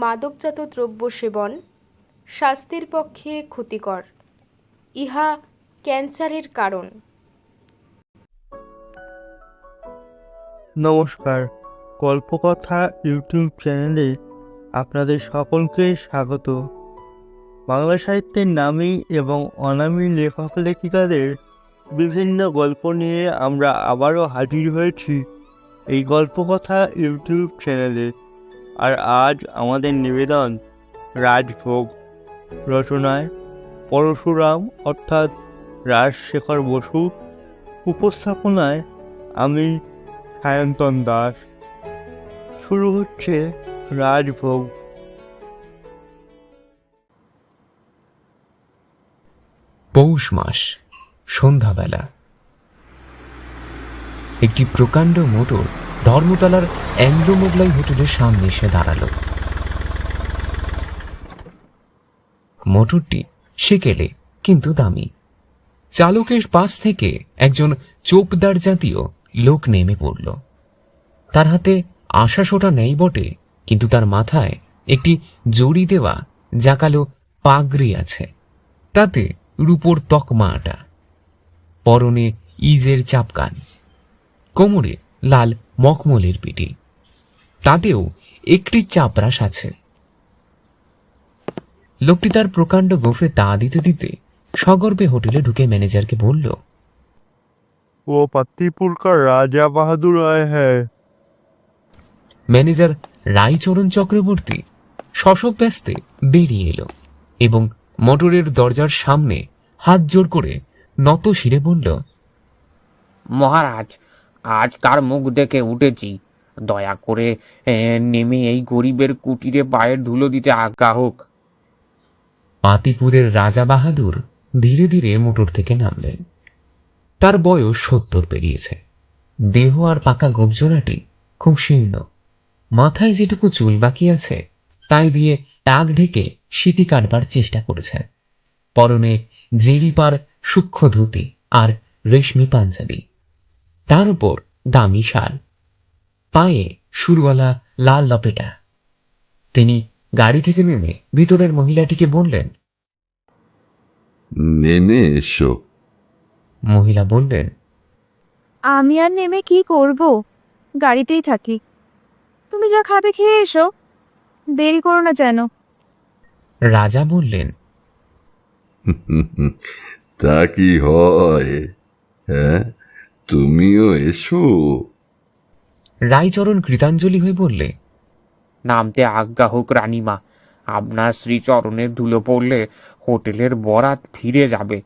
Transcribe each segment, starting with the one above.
মাদকজাত দ্রব্য সেবন স্বাস্থ্যের পক্ষে ক্ষতিকর। ইহা ক্যান্সারের কারণ। নমস্কার। গল্পকথা ইউটিউব চ্যানেলে আপনাদের সকলকে স্বাগত। বাংলা সাহিত্যের নামী এবং অনামী লেখক লেখিকাদের বিভিন্ন গল্প নিয়ে আমরা আবারও হাজির হয়েছি এই গল্পকথা ইউটিউব চ্যানেলে। আর আজ আমাদের নিবেদন রাজভোগ। রচনায় পরশুরাম অর্থাৎ রাজশেখর বসু। উপস্থাপনায় আমি সায়ন্তন দাস। শুরু হচ্ছে রাজভোগ। পৌষ মাস, সন্ধ্যাবেলা। একটি প্রকাণ্ড মোটর ধর্মতলার অ্যাংলো মোগলাই হোটেলের সামনে এসে দাঁড়াল। মোটরটি সেকেলে, কিন্তু দামি। চালকের পাশ থেকে একজন চোপদার জাতীয় লোক নেমে পড়ল। তার হাতে আশাশোটা নেই বটে, কিন্তু তার মাথায় একটি জড়ি দেওয়া জাকালো পাগড়ি আছে। তাতে রূপোর তকমা আটা, পরনে ইজের চাপকান, কোমরে লাল মখমলের পিটি তাতেও একটি চাপরাশ আছে লোকটি তার প্রকাণ্ড গোফে তা দিতে দিতে সগর্বে হোটেলে ঢুকে ম্যানেজারকে বলল ও पत्तीपुर का राजा बहादुर आए हैं ম্যানেজার রায়চরণ চক্রবর্তী শশব ব্যস্তে বেরিয়ে এলো এবং মোটরের দরজার সামনে হাত জোর করে নত শিরে বলল মহারাজ আজ তার মুখ দেখে উঠেছি? দয়া করে নেমে এই গরিবের কুটিরে পায়ের ধুলো দিতে আজ্ঞা হোক। পাতিপুরের রাজা বাহাদুর ধীরে ধীরে মোটর থেকে নামলেন। তার বয়স সত্তর পেরিয়েছে। দেহ আর পাকা গোবজোড়াটি খুব শীর্ণ। মাথায় যেটুকু চুল বাকি আছে, তাই দিয়ে টাক ঢেকে স্মৃতি কাটবার চেষ্টা করেছেন। পরনে জেরিপার সূক্ষ্ম ধুতি আর রেশমি পাঞ্জাবি। তার উপর দামি শাল। পায়ে সুরওয়ালা লাল লপেটা। তিনি গাড়ি থেকে নেমে ভিতরের মহিলাটিকে বললেন নেমে এসো। মহিলা বললেন আমি আর নেমে কি করব? গাড়িতেই থাকি। তুমি যা খাবে খেয়ে এসো। দেরি করো না যেন। রাজা বললেন তা কি হয়? হ্যাঁ? তুমিও এসো। রায়চরণ কৃতাঞ্জলি হয়ে বললে নামতে আজ্ঞা হোক রানীমা আপনার শ্রীচরণের ধুলো পড়লে হোটেলের বরাত ফিরে যাবে।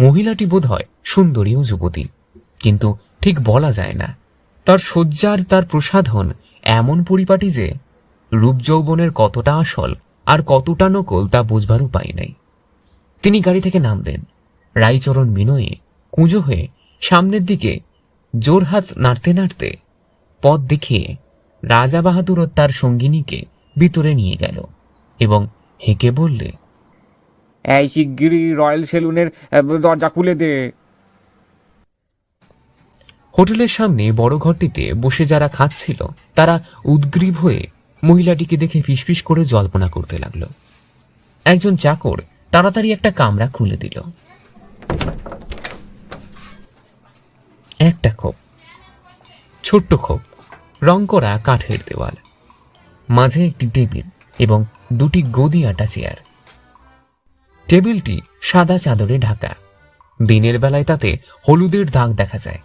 মহিলাটি বোধ হয় সুন্দরী ও যুবতী কিন্তু ঠিক বলা যায় না। তার শয্যার তার প্রসাধন এমন পরিপাটি যে রূপ যৌবনের কতটা আসল আর কতটা নকল তা বুঝবার উপায় নাই। তিনি গাড়ি থেকে নামলেন। রায়চরণ বিনয়ে কুঁজো হয়ে সামনের দিকে জোরহাত নাড়তে নাড়তে পথ দেখিয়ে রাজা বাহাদুর ও তার সঙ্গিনীকে ভিতরে নিয়ে গেল এবং হেঁকে বললে এই শিগগিরই রয়্যাল সেলুনের দরজা খুলে দে। হোটেলের সামনে বড় ঘরটিতে বসে যারা খাচ্ছিল তারা উদ্গ্রীব হয়ে মহিলাটিকে দেখে ফিসফিস করে জল্পনা করতে লাগল। একজন চাকর তাড়াতাড়ি একটা কামরা খুলে দিল। একটা খোপ, ছোট্ট খোপ, রং করা কাঠের দেওয়াল, মাঝে একটি টেবিল এবং দুটি গদি আটা চেয়ার। টেবিলটি সাদা চাদরে ঢাকা। দিনের বেলায় তাতে হলুদের দাগ দেখা যায়।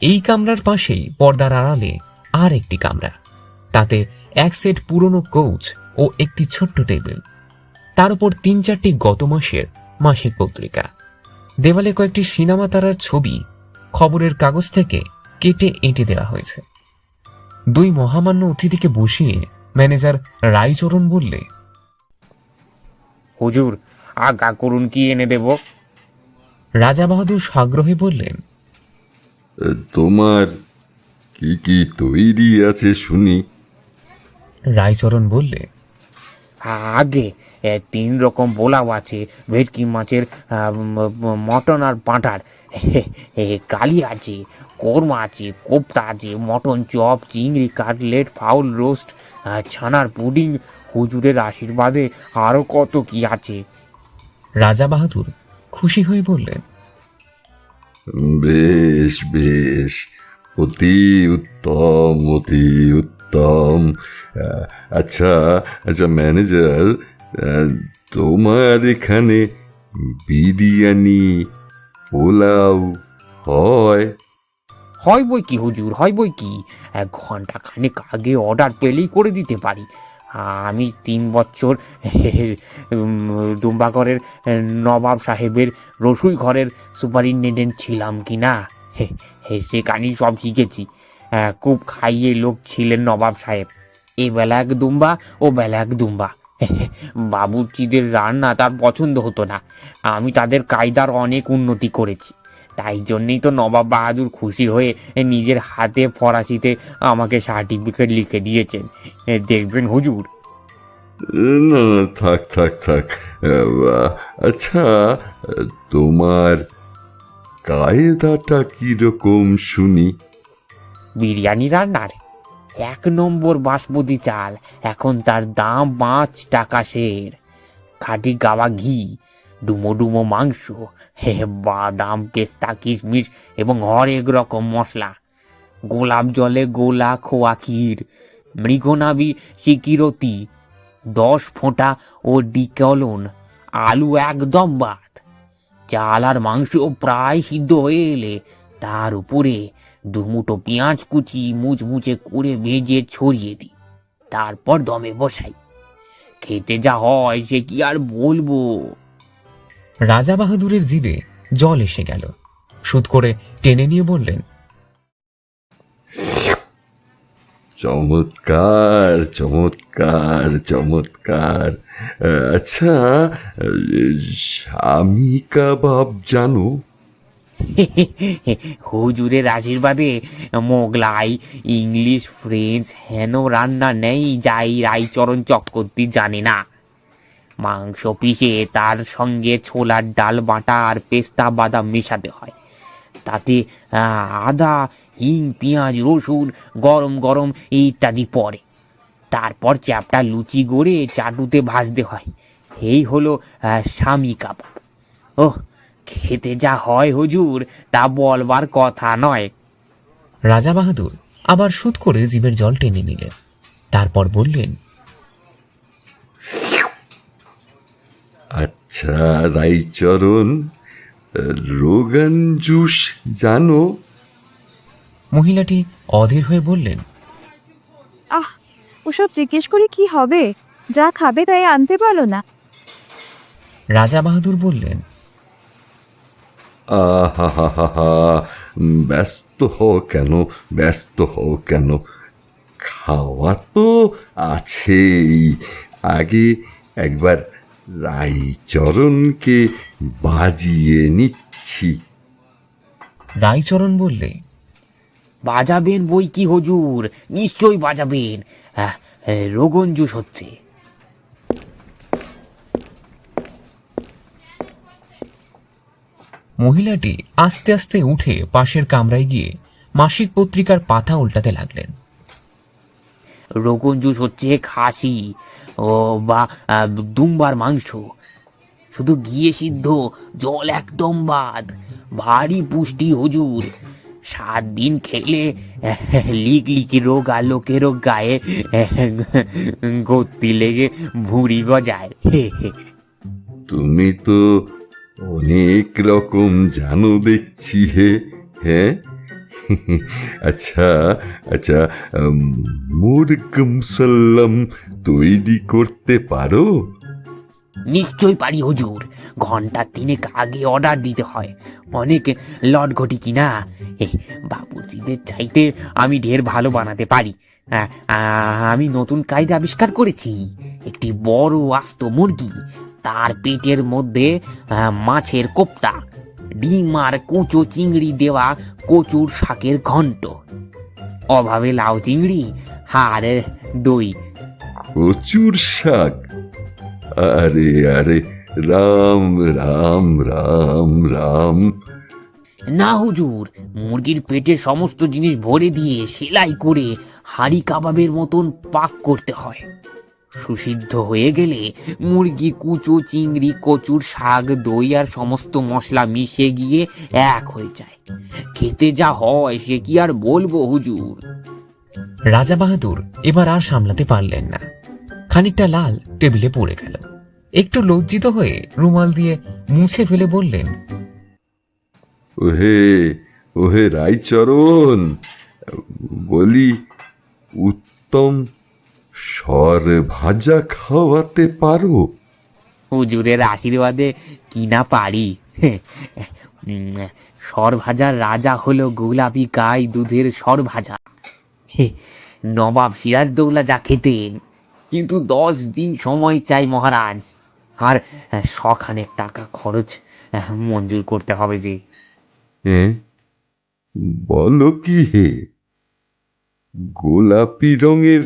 এই কামরার পাশেই পর্দার আড়ালে আর একটি কামরা। তাতে এক সেট পুরনো কৌচ ও একটি ছোট্ট টেবিল। তার উপর তিন চারটি গত মাসের মাসিক পত্রিকা। দেওয়ালে কয়েকটি সিনেমা তারার ছবি খবরের কাগজ থেকে কেটে এঁটে দেওয়া হয়েছে। দুই মহামান্য অতিথিকে বসিয়ে ম্যানেজার রায়চরণ বললে হুজুর আজ্ঞা করুন কি এনে দেব? রাজা বাহাদুর সাগ্রহে বললেন তোমার কি কি তৈরি আছে শুনি। রায়চরণ বললে আগে তিন রকম পোলাও আছে ভেটকি মাছের মটন আর পাঁঠার। কালি আছে কোরমা আছে কোপ্তা আছে মটন চপ চিংড়ি কাটলেট ফাউল রোস্ট ছানার পুডিং হুজুরের আশীর্বাদে আরও কত কি আছে। রাজা বাহাদুর খুশি হয়ে বললেন বেশ বেশ অতি উত্তম অতি উত্তম। আহ, আচ্ছা আচ্ছা ম্যানেজার তোমার এখানে বিরিয়ানি পোলাও হয়? হয় বই কি হুজুর? হয় বই কি? এক ঘণ্টা খানেক আগে অর্ডার পেলেই করে দিতে পারি। আমি তিন বছর দুম্বাগড়ের নবাব সাহেবের রসুই ঘরের সুপারিনটেন্ডেন্ট ছিলাম কি না সেখানেই সব শিখেছি। খুব খাইয়ে লোক ছিলেন নবাব সাহেব। এ বেলা এক দুম্বা, ও বেলা এক দুম্বা। বাবুর্চিদের রান্না তার পছন্দ হতো না। আমি তাদের কায়দার অনেক উন্নতি করেছি। তাই জন্যই তো নবাব বাহাদুর খুশি হয়ে নিজের হাতে ফরাসিতে আমাকে সার্টিফিকেট লিখে দিয়েছেন। দেখবেন হুজুর। না থাক থাক থাক। আচ্ছা তোমার কায়দাটা কীরকম শুনি? বিরিয়ানি রান্নার? এক নম্বর বাসমতি চাল, এখন তার দাম পাঁচ টাকা সের। খাঁটি গাওয়া ঘি, ডুমো ডুমো মাংস, হে বাদাম, পেস্তা, কিশমিশ এবং হরেক রকম মশলা। গোলাপ জলে গোলা খোয়া ক্ষীর মৃগনাবি সিকিরতি দশ ফোঁটা ও ডিকলন, আলু একদম বাদ। চাল আর মাংস প্রায় সিদ্ধ হয়ে এলে তার উপরে দুমুটো পেঁয়াজ কুচি মুচমুচে করে ভেজে ছড়িয়ে দিই। তারপর দমে বসাই। খেতে যা হয় সে কি আর বলব? রাজা বাহাদুরের জিভে জল এসে গেল। সুদ করে টেনে নিয়ে বললেন চমৎকার চমৎকার চমৎকার। আচ্ছা স্বামী কাবাব জানো? হুজুরের আশীর্বাদে মোগলাই, ইংলিশ, ফ্রেঞ্চ, হেন রান্না নেই, যাই রাইচরণ চক্রবর্তী জানে না। মাংস পিষে তার সঙ্গে ছোলার ডাল, বাটা আর পেস্তা বাদাম মেশাতে হয়। তাতে আদা, হিং, পেঁয়াজ, রসুন, গরম গরম ইত্যাদি পড়ে। তারপর চ্যাপটা লুচি গড়ে চাটুতে ভাজতে হয়। এই হলো স্বামী কাবাব। ওহ খেতে যা হয় হুজুর তা বলবার কথা নয়। রাজা বাহাদুর আবার সুদ করে জিভের জল টেনে নিলেন। তারপর বললেন আচ্ছা রাইচরণ রোগান জুস জানো? মহিলাটি অধীর হয়ে বললেন আহ ওসব জিজ্ঞেস করে কি হবে? যা খাবে তাই আনতে বলো না। রাজা বাহাদুর বললেন আহা ব্যস্ত হও কেন, ব্যস্ত হও কেন? খাওয়া তো আছেই। আগে একবার রাইচরণকে বাজিয়ে নিচ্ছি। রাইচরণ বললে, বাজাবেন বই কি হুজুর? নিশ্চয়ই বাজাবেন। রোগন জুস হচ্ছে। মহিলাটি আস্তে আস্তে উঠে পাশের কামরায় গিয়ে মাসিক পত্রিকার পাতা উল্টাতে লাগলেন। রোগন জুস হচ্ছে খাসি ও বা দুম্বার মাংস। শুধু গিয়ে সিদ্ধ জল একদম বাদ। ভারী পুষ্টি হুজুর। সাত দিন খেলে লিক লিকি রোগ আর লোকেরও গায়ে গত্তি লেগে ভুঁড়ি গজায়। তুমি তো অনেক রকম জানো দেখছি হে হ্যাঁ আচ্ছা আচ্ছা উম, মুরগ মুসাল্লাম তৈরি করতে পারো? নিশ্চয়ই পারি হুজুর। ঘণ্টা তিনেক আগে অর্ডার দিতে হয়। অনেক লট ঘটি কিনা এ, বাবুর্চিদের চাইতে আমি ঢের ভালো বানাতে পারি। আমি নতুন কায়দা আবিষ্কার করেছি। একটি বড় আস্ত মুরগি। তার পেটের মধ্যে মাছের কোপ্তা ডিম আর কুচো চিংড়ি দেওয়া কচুর শাকের ঘন্ট। অভাবে লাউ চিংড়ি আর দই। কচুর শাক? আরে আরে রাম রাম রাম রাম। না হুজুর মুরগির পেটে সমস্ত জিনিস ভরে দিয়ে সেলাই করে হাড়ি কাবাবের মতন পাক করতে হয়। সুসিদ্ধ হয়ে গেলে মুরগি কুচো চিংড়ি কচুর শাক দই আর সমস্ত মশলা মিশে গিয়ে এক হয়ে যায়। খেতে যা হয় সে কি আর বলব হুজুর? রাজা বাহাদুর এবার আর সামলাতে পারলেন না। খানিকটা লাল টেবিলে পড়ে গেল। একটু লজ্জিত হয়ে রুমাল দিয়ে মুছে ফেলে বললেন ওহে ওহে রাইচরণ বলি উত্তম সর ভাজা খাওয়াতে পারো। হুজুরের আশীর্বাদে কি না পারি? উম, সর ভাজার রাজা হলো গোলাপি গাই দুধের সর ভাজা। হে, নবাব সিরাজদৌলা যা খেতেন কিন্তু দশ দিন সময় চাই মহারাজ। আর শখানেক টাকা খরচ মঞ্জুর করতে হবে যে। বলো কি হে? গোলাপি রঙের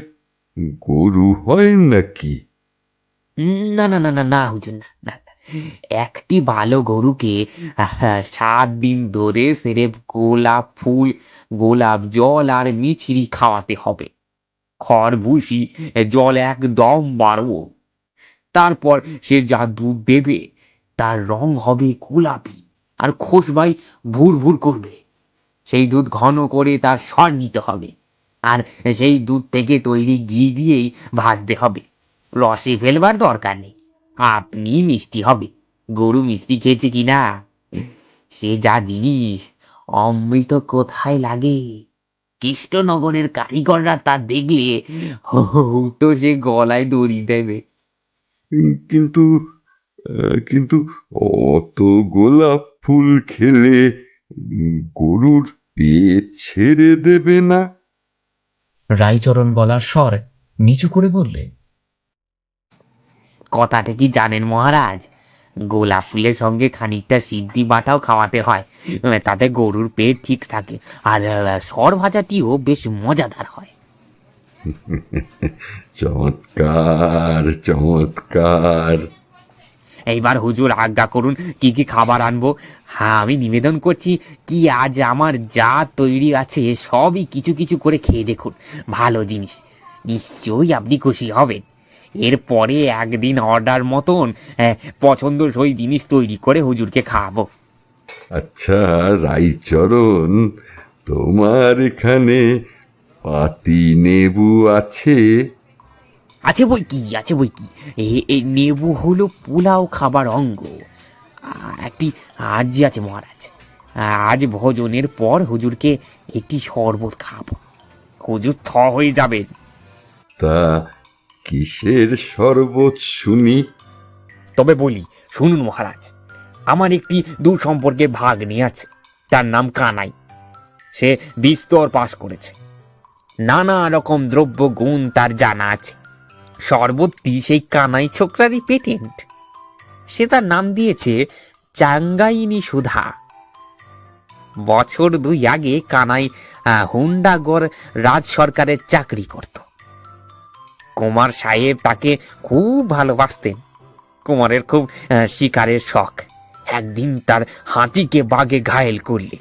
গরু হয় নাকি? না না না না না, হুজুর, না না। একটি ভালো গরুকে সাত দিন ধরে সেরে গোলাপ ফুল, গোলাপ জল আর মিছরি খাওয়াতে হবে। খড় ভুসি জল একদম বাড়বো। তারপর সে যা দুধ দেবে, তার রং হবে গোলাপি আর খোসবাই ভুর ভুর করবে। সেই দুধ ঘন করে তার স্বর নিতে হবে। আর সেই দুধ থেকে তৈরি ঘি দিয়েই ভাজতে হবে। রসে ফেলবার দরকার নেই। আপনি মিষ্টি হবে। গরু মিষ্টি খেয়েছে কিনা? সে যা জিনিস। অমৃত কোথায় লাগে? কৃষ্ণনগরের কারিগররা তা দেখলে তো সে গলায় দড়ি দেবে। কিন্তু কিন্তু অত গোলাপ ফুল খেলে গরুর পেট ছেড়ে দেবে না। রাইচরণ গলার স্বর নিচু করে বললে কথাটা কি জানেন মহারাজ? গোলাপ ফুলের সঙ্গে খানিকটা সিদ্ধি বাটাও খাওয়াতে হয়। তাতে গরুর পেট ঠিক থাকে আর সর ভাজাটিও বেশ মজাদার হয়। চমৎকার চমৎকার। এইবার হুজুর আজ্ঞা করুন, কি কি খাবার আনব? হ্যাঁ আমি নিবেদন করছি কি আজ আমার যা তৈরি আছে সবই কিছু কিছু করে খেয়ে দেখুন, ভালো জিনিস। নিশ্চয়ই আপনি খুশি হবেন। এরপরে একদিন অর্ডার মতন পছন্দসই জিনিস তৈরি করে হুজুরকে খাওয়াবো। আচ্ছা রাইচরণ তোমার এখানে পাতি নেবু আছে? আছে বই কি? আছে বই কি? এ- নেবু হলো পোলাও খাবার অঙ্গ। একটি আর্জি আছে মহারাজ। আজ ভোজনের পর হুজুরকে একটি শরবত খাব। হুজুর থ হয়ে যাবেন। তা কিসের শরবত শুনি? তবে বলি শুনুন মহারাজ আমার একটি দূর সম্পর্কে ভাগ নিয়ে আছে তার নাম কানাই। সে বিস্তর পাশ করেছে। নানা রকম দ্রব্য গুণ তার জানা আছে। শরবতটি সেই কানাই ছোকরারই পেটেন্ট। সে তার নাম দিয়েছে চাঙ্গাইনি সুধা। বছর দুই আগে কানাই হুন্ডাগড় রাজ সরকারের চাকরি করত। কুমার সাহেব তাকে খুব ভালোবাসতেন। কুমারের খুব শিকারের শখ। একদিন তার হাতিকে বাগে ঘায়েল করলে।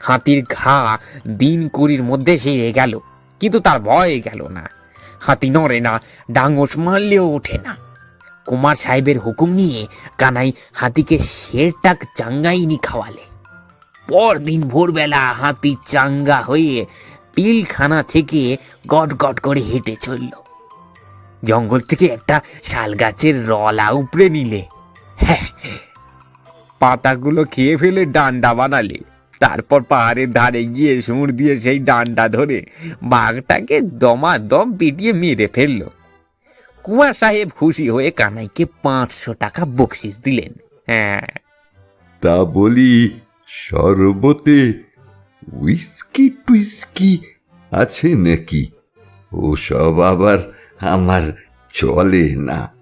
হাতির ঘা দিন কুড়ির মধ্যে সেরে গেল, কিন্তু তার ভয় গেল না। হাতি নড়ে না ডাঙস মারলেও ওঠে না। কুমার সাহেবের হুকুম নিয়ে কানাই হাতিকে শেরটাক চাঙ্গাইনি খাওয়ালে। পরদিন ভোরবেলা হাতি চাঙ্গা হয়ে পিলখানা থেকে গট গট করে হেঁটে চলল। জঙ্গল থেকে একটা শাল গাছের রলা উপড়ে নিলে। হ্যাঁ, পাতাগুলো খেয়ে ফেলে ডান্ডা বানালে। তারপর পাহাড়ের ধারে গিয়ে সুর দিয়ে সেই ডান্ডা ধরে বাঘটাকে দমাদম পিটিয়ে মেরে ফেলল। কুমার সাহেব খুশি হয়ে কানাইকে পাঁচশো টাকা বকশিস দিলেন। হ্যাঁ। তা বলি শরবতে উইস্কি টুইস্কি আছে নাকি? ওসব আবার আমার চলে না।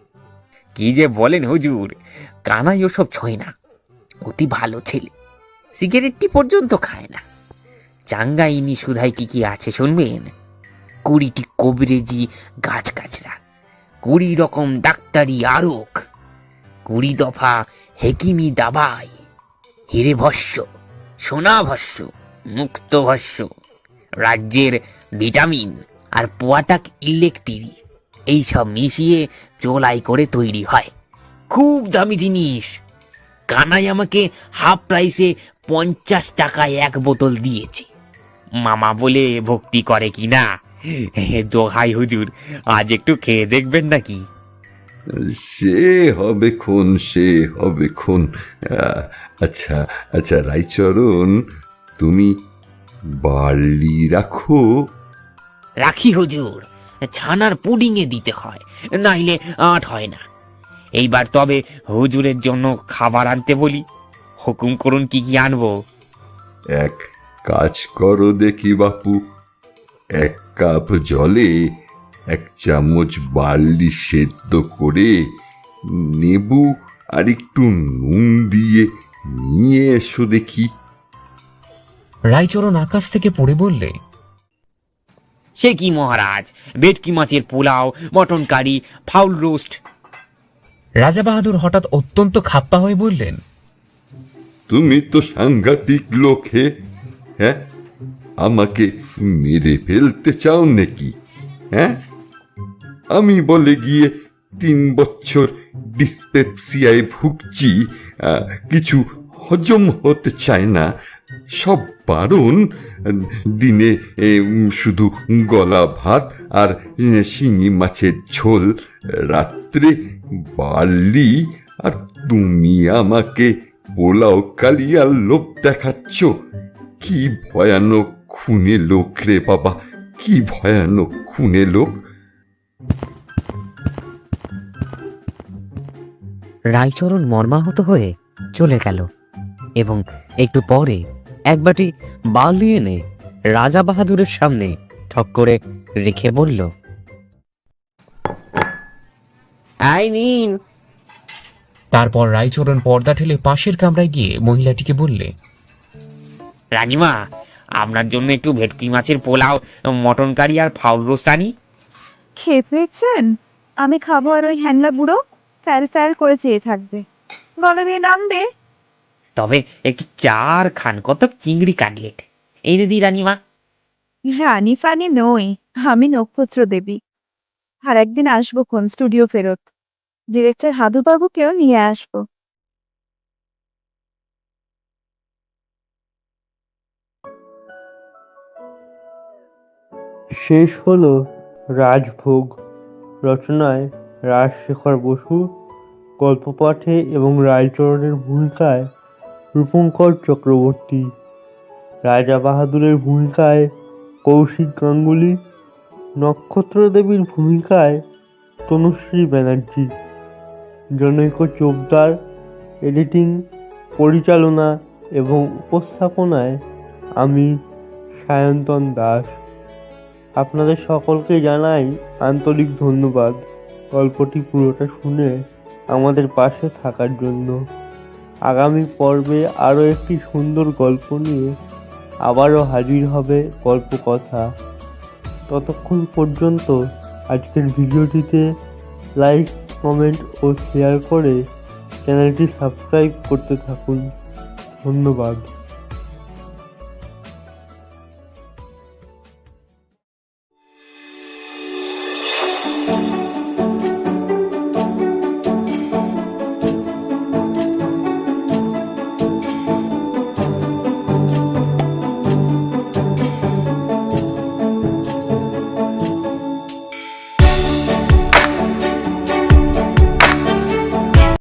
কি যে বলেন হুজুর কানাই ওসব ছয় না। অতি ভালো ছেলে। সিগারেটটি পর্যন্ত খায় না। চাঙ্গাইনি সুধাই কি কি আছে শুনবেন? কুড়িটি কবিরেজি গাছ গাছরা, কুড়ি রকম ডাক্তারি আরক, কুড়ি দফা হেকিমি দাবাই, হিরে ভস্য, সোনা ভস্য, মুক্ত ভস্য, রাজ্যের ভিটামিন আর পোয়াটাক ইলেকট্রি এইসব মিশিয়ে চোলাই করে তৈরি হয়। খুব দামি জিনিস। কানাই আমাকে হাফ প্রাইসে পঞ্চাশ টাকায় এক বোতল দিয়েছে। মামা বলে ভক্তি করে কি না? দোহাই হুজুর আজ একটু খেয়ে দেখবেন নাকি? সে হবে খুন সে হবে খুন। আচ্ছা আচ্ছা রাইচরণ তুমি বার্লি রাখো। রাখি হুজুর ছানার পুডিংয়ে দিতে হয় নাইলে আট হয় না। এইবার তবে হুজুরের জন্য খাবার আনতে বলি। হুকুম করুন কি কি আনব। এক কাজ করো দেখি বাপু। এক কাপ জলে এক চামচ বার্লি সেদ্ধ করে নেবু আর একটু নুন দিয়ে নিয়ে এসো দেখি। রায়চরণ আকাশ থেকে পড়ে বললে সে কি মহারাজ? বেটকি মাছের pulao mutton curry fowl roast. Raja Bahadur হঠাৎ অত্যন্ত খাপ্পা হয়ে বললেন তুমি তো সাংঘাতিক লোক হে হ্যাঁ? আমাকে মেরে ফেলতে চাও নাকি হ্যাঁ? আমি বলে গিয়ে তিন বছর ডিসপেপসিয়ায় ভুগছি কিছু হজম হতে চায় না। সব বারণ, দিনে শুধু গলা ভাত আর শিঙি মাছের ঝোল, রাত্রে বার্লি আর তুমি আমাকে পোলাও কালিয়ার লোক দেখাচ্ছ। কি ভয়ানক খুনে লোক রে বাবা কি ভয়ানক খুনে লোক। রায়চরণ মর্মাহত হয়ে চলে গেল এবং একটু পরে এক বাটি বালি এনে রাজা বাহাদুরের সামনে ঠক করে রেখে বলল আই নিন তারপর রায়চরণ পর্দা ঠেলে পাশের কামরায় গিয়ে মহিলাটিকে বললে রানিমা আপনার জন্য একটু ভেটকি মাছের পোলাও মটন কারি আর ফাউল রোস্ট আনি। খেয়ে পেয়েছেন আমি খাব আর ওই হ্যাংলা বুড়ো ফ্যাল ফ্যাল করে চেয়ে থাকবে। গলা দিয়ে নামবে। তবে একটু চার খান কত চিংড়ি কাটলেট। এই দিদি রানিমা। রানী ফানি নই আমি নক্ষত্র দেবী। আর একদিন আসব কোন স্টুডিও ফেরত। ডিরেক্টর হাদুবাবুকেও নিয়ে আসব। শেষ হলো রাজভোগ, রচনায় রাজশেখর বসু, গল্পপাঠে এবং রায়চরণের ভূমিকায় রূপঙ্কর চক্রবর্তী, রাজা বাহাদুরের ভূমিকায় কৌশিক গাঙ্গুলি নক্ষত্র দেবীর ভূমিকায় তনুশ্রী ব্যানার্জি। জনৈক চোপদার এডিটিং পরিচালনা এবং উপস্থাপনায় আমি সায়ন্তন দাস। আপনাদের সকলকে জানাই আন্তরিক ধন্যবাদ। গল্পটি পুরোটা শুনে আমাদের পাশে থাকার জন্য। আগামী পর্বে আরও একটি সুন্দর গল্প নিয়ে আবারও হাজির হবে গল্প কথা ততক্ষণ পর্যন্ত আজকের ভিডিওটিতে লাইক কমেন্ট ও শেয়ার করে চ্যানেলটি সাবস্ক্রাইব করতে থাকুন। ধন্যবাদ।